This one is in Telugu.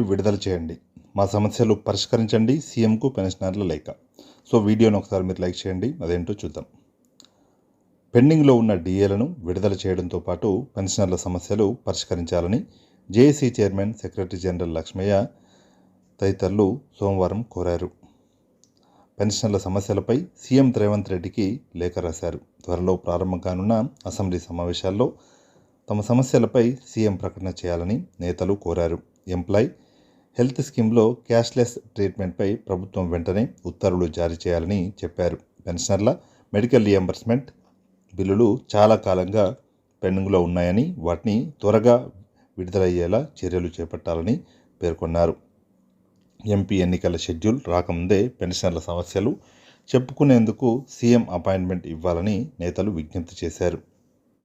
విడుదల చేయండి. మా సమస్యలు పరిష్కరించండి. సీఎంకు పెన్షనర్ల లేఖ. సో వీడియోను ఒకసారి మీరు లైక్ చేయండి. అదేంటో చూద్దాం. పెండింగ్లో ఉన్న డిఏలను విడుదల చేయడంతో పాటు పెన్షనర్ల సమస్యలు పరిష్కరించాలని JAC chairman secretary general Lakshmaiah తదితరులు సోమవారం కోరారు. పెన్షనర్ల సమస్యలపై సీఎం రేవంత్ రెడ్డికి లేఖ రాశారు. త్వరలో ప్రారంభం కానున్న అసెంబ్లీ సమావేశాల్లో తమ సమస్యలపై సీఎం ప్రకటన చేయాలని నేతలు కోరారు. ఎంప్లాయ్. హెల్త్ స్కీమ్లో క్యాష్లెస్ ట్రీట్మెంట్పై ప్రభుత్వం వెంటనే ఉత్తర్వులు జారీ చేయాలని చెప్పారు. పెన్షనర్ల మెడికల్ రియంబర్స్మెంట్ బిల్లులు చాలా కాలంగా పెండింగ్లో ఉన్నాయని వాటిని త్వరగా విడుదలయ్యేలా చర్యలు చేపట్టాలని పేర్కొన్నారు. ఎంపీ ఎన్నికల షెడ్యూల్ రాకముందే పెన్షనర్ల సమస్యలు చెప్పుకునేందుకు సీఎం అపాయింట్మెంట్ ఇవ్వాలని నేతలు విజ్ఞప్తి చేశారు.